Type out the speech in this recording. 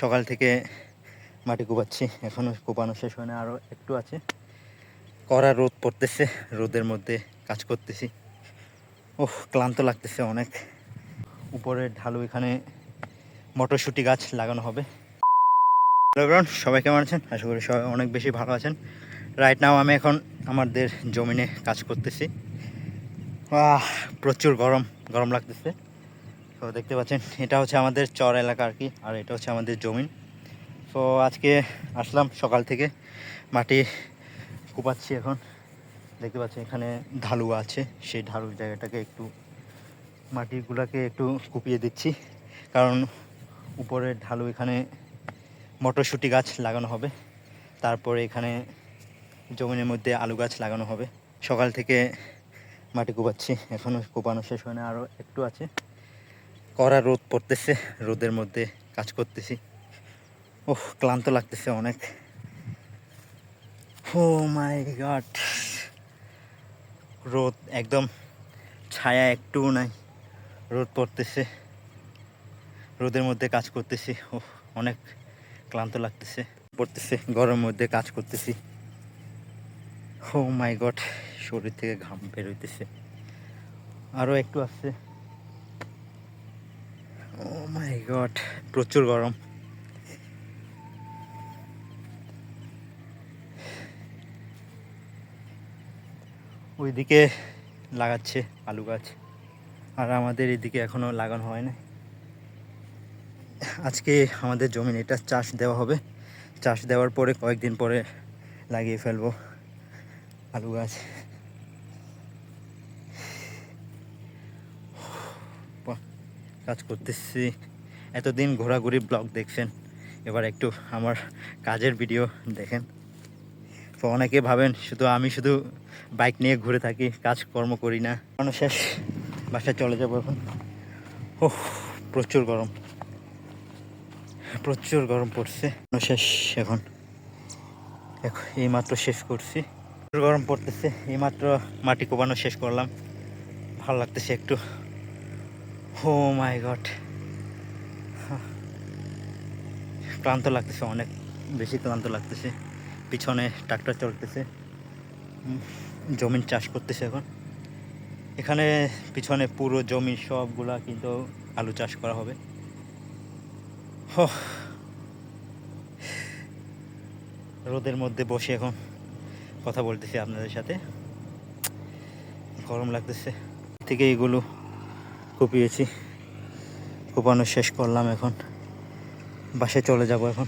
সকাল থেকে মাটি কোপাচ্ছি। এখনও কোপানো শেষ হয় না আরও একটু আছে। কড়া রোদ পড়তেছে, রোদের মধ্যে কাজ করতেছি। ওহ ক্লান্ত লাগতেছে অনেক। উপরে ঢালু এখানে মটরশুঁটি গাছ লাগানো হবে। সবাই কেমন আছেন? আশা করি সবাই অনেক বেশি ভালো আছেন। রাইট নাও আমি এখন আমাদের জমিনে কাজ করতেছি। প্রচুর গরম গরম লাগতেছে। তো দেখতে পাচ্ছেন, এটা হচ্ছে আমাদের চর এলাকা আর কি, আর এটা হচ্ছে আমাদের জমিন তো আজকে আসলাম সকাল থেকে, মাটি কুপাচ্ছি এখন। দেখতে পাচ্ছেন, এখানে ঢালু আছে, সেই ঢালু জায়গাটাকে একটু মাটিগুলোকে একটু কুপিয়ে দিচ্ছি। কারণ উপরে ঢালু এখানে মটরশুঁটি গাছ লাগানো হবে, তারপরে এখানে জমিনের মধ্যে আলু গাছ লাগানো হবে। সকাল থেকে মাটি কোপাচ্ছি এখনও কোপানো শেষ হয় না আরও একটু আছে। কড়া রোদ পড়তেছে, রোদের মধ্যে কাজ করতেছি। ওহ ক্লান্ত লাগতেছে অনেক। ও মাই গড, রোদ একদম ছায়া একটুও নাই। রোদ পড়তেছে, রোদের মধ্যে কাজ করতেছি। ও অনেক ক্লান্ত লাগতেছে। পড়তেছে, গরমের মধ্যে কাজ করতেছি। ও মাই গড, শরীর থেকে ঘাম বের হইতেছে। আরও একটু আসছে ও মাই গড প্রচুর গরম। ওইদিকে লাগাচ্ছে আলু গাছ। আর আমাদের এদিকে এখনও লাগানো হয় না আজকে আমাদের জমিন এটা চাষ দেওয়া হবে। চাষ দেওয়ার পরে কয়েকদিন পরে লাগিয়ে ফেলব আলু গাছ। কাজ করতেছি। এতদিন ঘোরাঘুরি ব্লগ দেখছেন, এবার একটু আমার কাজের ভিডিও দেখেন। তো অনেকে ভাবেন শুধু আমি শুধু বাইক নিয়ে ঘুরে থাকি, কাজকর্ম করি না। কোনো শেষ, বাসায় চলে যাব এখন। ও প্রচুর গরম। প্রচুর গরম পড়ছে শেষ এখন। এখন এইমাত্র শেষ করছি। প্রচুর গরম পড়তেছে এইমাত্র মাটি কোপানো শেষ করলাম। ভালো লাগতেছে একটু। ও মাই গড ক্লান্ত লাগতেছে, অনেক বেশি ক্লান্ত লাগতেছে। পিছনে ট্রাক্টর চলতেছে। জমিন চাষ করতেছে এখন। এখানে পিছনে পুরো জমি সবগুলা কিন্তু আলু চাষ করা হবে। হো। রোদের মধ্যে বসে এখন কথা বলতেছি আপনাদের সাথে। গরম লাগতেছে। থেকে এগুলো কুপিয়েছি। কুপানো শেষ করলাম এখন। বাসে চলে যাব এখন।